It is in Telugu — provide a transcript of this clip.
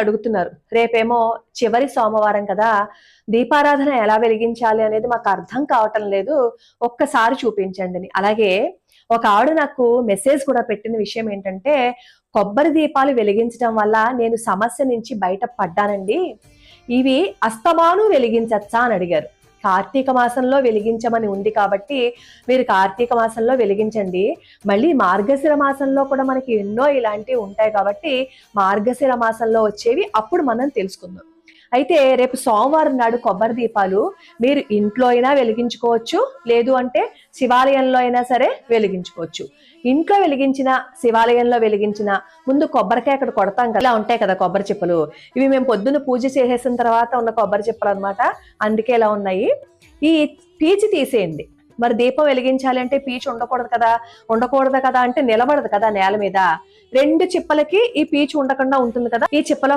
అడుగుతున్నారు. రేపేమో చివరి సోమవారం కదా దీపారాధన ఎలా వెలిగించాలి అనేది మాకు అర్థం కావటం లేదు. ఒక్కసారి చూపించండి అలాగే ఒక ఆవిడ నాకు మెసేజ్ కూడా పెట్టిన విషయం ఏంటంటే కొబ్బరి దీపాలు వెలిగించడం వల్ల నేను సమస్య నుంచి బయట పడ్డానండి ఇవి అస్తమాను వెలిగించచ్చా అని అడిగారు. కార్తీక మాసంలో వెలిగించమని ఉంది కాబట్టి మీరు కార్తీక మాసంలో వెలిగించండి. మళ్ళీ మార్గశిర మాసంలో కూడా మనకి ఎన్నో ఇలాంటివి ఉంటాయి కాబట్టి మార్గశిర మాసంలో వచ్చేవి అప్పుడు మనం తెలుసుకుందాం. అయితే రేపు సోమవారం నాడు కొబ్బరి దీపాలు మీరు ఇంట్లో అయినా వెలిగించుకోవచ్చు. లేదు అంటే శివాలయంలో అయినా సరే వెలిగించుకోవచ్చు. ఇంట్లో వెలిగించిన శివాలయంలో వెలిగించిన ముందు కొబ్బరికాయ అక్కడ కొడతాం కదా ఇలా ఉంటాయి కదా కొబ్బరి చిప్పలు. ఇవి మేము పొద్దున్న పూజ చేసేసిన తర్వాత ఉన్న కొబ్బరి చిప్పలు అనమాట అందుకే ఇలా ఉన్నాయి. ఈ పీచు తీసేయండి. మరి దీపం వెలిగించాలి అంటే పీచు ఉండకూడదు కదా ఉండకూడదు కదా అంటే నిలబడదు కదా నేల మీద. రెండు చిప్పలకి ఈ పీచు ఉండకుండా ఉంటుంది కదా. ఈ చిప్పలో